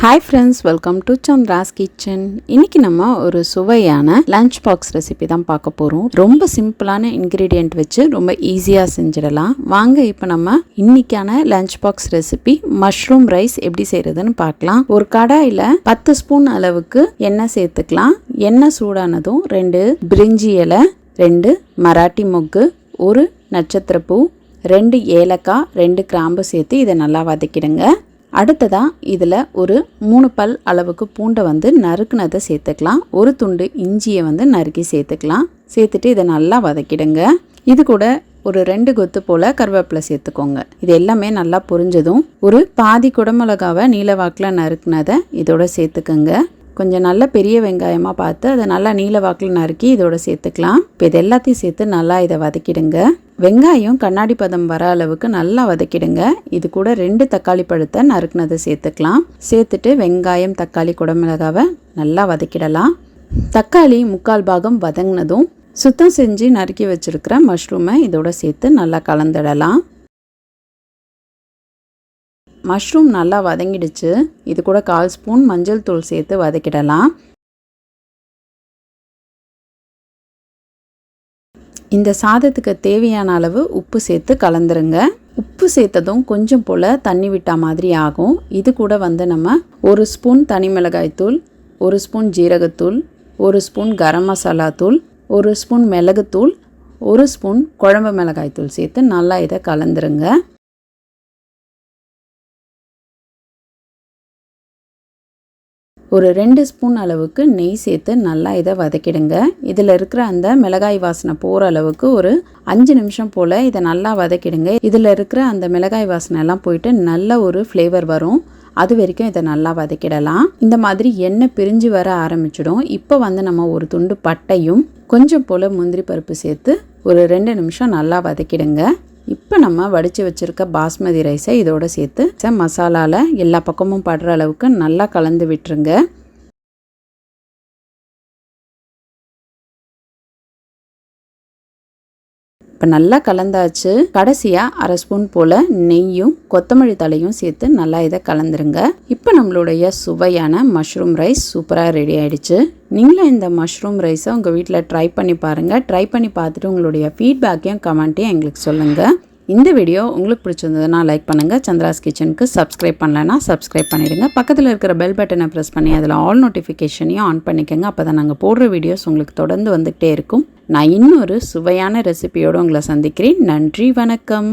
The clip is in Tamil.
Hi friends welcome to Chandra's kitchen இன்னைக்கு நம்ம ஒரு சுவையான லஞ்ச் பாக்ஸ் ரெசிபி தான் பார்க்க போகிறோம் ரொம்ப சிம்பிளான இன்க்ரீடியண்ட் வச்சு ரொம்ப ஈஸியாக செஞ்சிடலாம். வாங்க இப்போ நம்ம இன்னைக்கான lunch box recipe mushroom rice எப்படி செய்கிறதுன்னு பார்க்கலாம். ஒரு கடாயில் பத்து ஸ்பூன் அளவுக்கு எண்ணெய் சேர்த்துக்கலாம். எண்ணெய் சூடானதும் ரெண்டு பிரிஞ்சி இலை ரெண்டு மராட்டி மொக்கு ஒரு நட்சத்திரப்பூ ரெண்டு ஏலக்காய் ரெண்டு கிராம்பு சேர்த்து இதை நல்லா வதக்கிடுங்க. அடுத்ததாக இதில் ஒரு மூணு பல் அளவுக்கு பூண்டை வந்து நறுக்குனதை சேர்த்துக்கலாம். ஒரு துண்டு இஞ்சியை வந்து நறுக்கி சேர்த்துக்கலாம். சேர்த்துட்டு இதை நல்லா வதக்கிடுங்க. இது கூட ஒரு ரெண்டு கொத்து போல் கருவேப்பிலை சேர்த்துக்கோங்க. இது எல்லாமே நல்லா புரிஞ்சதும் ஒரு பாதி குடமிளகாவை நீல வாக்கில் நறுக்குனதை இதோட சேர்த்துக்கோங்க. கொஞ்சம் நல்ல பெரிய வெங்காயமாக பார்த்து அதை நல்லா நீல வாக்கில் நறுக்கி இதோட சேர்த்துக்கலாம். இப்போ இது எல்லாத்தையும் சேர்த்து நல்லா இதை வதக்கிடுங்க. வெங்காயம் கண்ணாடி பதம் வர அளவுக்கு நல்லா வதக்கிடுங்க. இது கூட ரெண்டு தக்காளி பழத்தை நறுக்குனதை சேர்த்துக்கலாம். சேர்த்துட்டு வெங்காயம் தக்காளி குடமிளகாவை நல்லா வதக்கிடலாம். தக்காளி முக்கால் பாகம் வதங்கினதும் சுத்தம் செஞ்சு நறுக்கி வச்சிருக்கிற மஷ்ரூமை இதோட சேர்த்து நல்லா கலந்துடலாம். மஷ்ரூம் நல்லா வதங்கிடுச்சு. இது கூட கால் ஸ்பூன் மஞ்சள் தூள் சேர்த்து வதக்கிடலாம். இந்த சாதத்துக்கு தேவையான அளவு உப்பு சேர்த்து கலந்துருங்க. உப்பு சேர்த்ததும் கொஞ்சம் போல் தண்ணி விட்டா மாதிரி ஆகும். இது கூட வந்து நம்ம ஒரு ஸ்பூன் தனி மிளகாய்த்தூள் ஒரு ஸ்பூன் ஜீரகத்தூள் ஒரு ஸ்பூன் கரம் மசாலா தூள் ஒரு ஸ்பூன் மிளகுத்தூள் ஒரு ஸ்பூன் குழம்பு மிளகாய் தூள் சேர்த்து நல்லா இதை கலந்துருங்க. ஒரு ரெண்டு ஸ்பூன் அளவுக்கு நெய் சேர்த்து நல்லா இதை வதக்கிடுங்க. இதில் இருக்கிற அந்த மிளகாய் வாசனை போகிற அளவுக்கு ஒரு அஞ்சு நிமிஷம் போல் இதை நல்லா வதக்கிடுங்க. இதில் இருக்கிற அந்த மிளகாய் வாசனை எல்லாம் போயிட்டு நல்ல ஒரு ஃப்ளேவர் வரும். அது வரைக்கும் இதை நல்லா வதக்கிடலாம். இந்த மாதிரி எண்ணெய் பிரிஞ்சு வர ஆரம்பிச்சிடும். இப்போ வந்து நம்ம ஒரு துண்டு பட்டையும் கொஞ்சம் போல் முந்திரி பருப்பு சேர்த்து ஒரு ரெண்டு நிமிஷம் நல்லா வதக்கிடுங்க. இப்போ நம்ம வடித்து வச்சுருக்க பாஸ்மதி ரைஸை இதோட சேர்த்து மசாலாவில் எல்லா பக்கமும் படுற அளவுக்கு நல்லா கலந்து விட்டுருங்க. இப்போ நல்லா கலந்தாச்சு. கடைசியாக அரை ஸ்பூன் போல் நெய்யும் கொத்தமல்லி தலையும் சேர்த்து நல்லா இதை கலந்துருங்க. இப்போ நம்மளுடைய சுவையான மஷ்ரூம் ரைஸ் சூப்பராக ரெடி ஆயிடுச்சு. நீங்களும் இந்த மஷ்ரூம் ரைஸை உங்கள் வீட்டில் ட்ரை பண்ணி பாருங்கள் ட்ரை பண்ணி பார்த்துட்டு உங்களுடைய ஃபீட்பேக்கையும் கமெண்ட்டையும் எங்களுக்கு சொல்லுங்கள் இந்த வீடியோ உங்களுக்கு பிடிச்சிருந்ததுன்னா லைக் பண்ணுங்கள் சந்திராஸ் கிச்சனுக்கு சப்ஸ்கிரைப் பண்ணலைன்னா சப்ஸ்கிரைப் பண்ணிடுங்க. பக்கத்தில் இருக்கிற பெல் பட்டனை ப்ரெஸ் பண்ணி அதில் ஆல் நோட்டிஃபிகேஷனையும் ஆன் பண்ணிக்கோங்க. அப்போ தான் நாங்கள் போடுற வீடியோஸ் உங்களுக்கு தொடர்ந்து வந்துகிட்டே இருக்கும். நான் இன்னொரு சுவையான ரெசிபியோடு உங்களை சந்திக்கிறேன். நன்றி வணக்கம்.